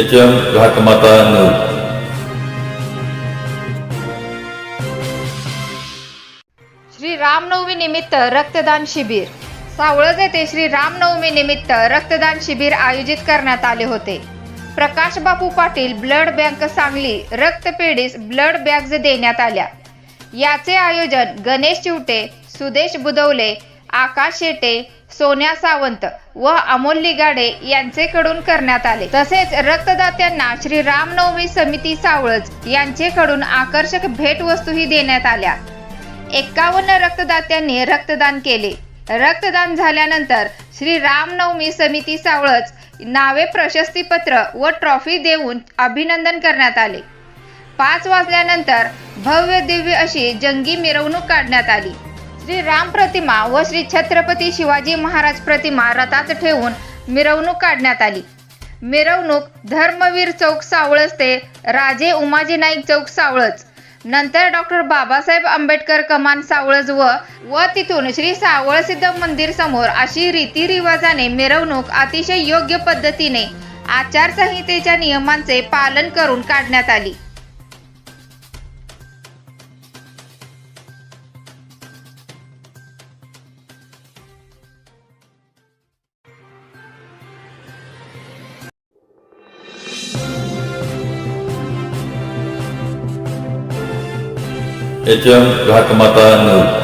H M Ghatmata news Shri Ramnavami निमित्त रक्तदान शिबिर. सावळज येथे श्री रामनवमी निमित्त रक्तदान शिबिर आयोजित करण्यात आले होते. प्रकाश बापू पाटील ब्लड बँक सांगली रक्तपेढीस ब्लड बॅग्स देण्यात आल्या. याचे आयोजन गणेश चिवटे सुदेश बुदवले आकाश शेटे सोन्या सावंत व अमोल लिगाडे यांचेकडून करण्यात आले. तसेच रक्तदात्यांना श्री रामनवमी समिती सावळज यांचेकडून आकर्षक भेटवस्तूही देण्यात आल्या. एक्कावन्न रक्तदात्यांनी रक्तदान केले. रक्तदान झाल्यानंतर श्री रामनवमी समिती सावळज नावे प्रशस्तीपत्र व ट्रॉफी देऊन अभिनंदन करण्यात आले. पाच वाजल्यानंतर भव्य दिव्य अशी जंगी मिरवणूक काढण्यात आली. श्री राम प्रतिमा व श्री छत्रपती शिवाजी महाराज प्रतिमा रथात ठेवून मिरवणूक काढण्यात आली. मिरवणूक धर्मवीर चौक सावळच ते राजे उमाजी नाईक चौक सावळच. नंतर डॉक्टर बाबासाहेब आंबेडकर कमान सावळज व व तिथून श्री सावळसिद्ध मंदिर समोर अशी रीतिरिवाजाने मिरवणूक अतिशय योग्य पद्धतीने आचारसंहितेच्या नियमांचे पालन करून काढण्यात आली. H M Ghatmata news.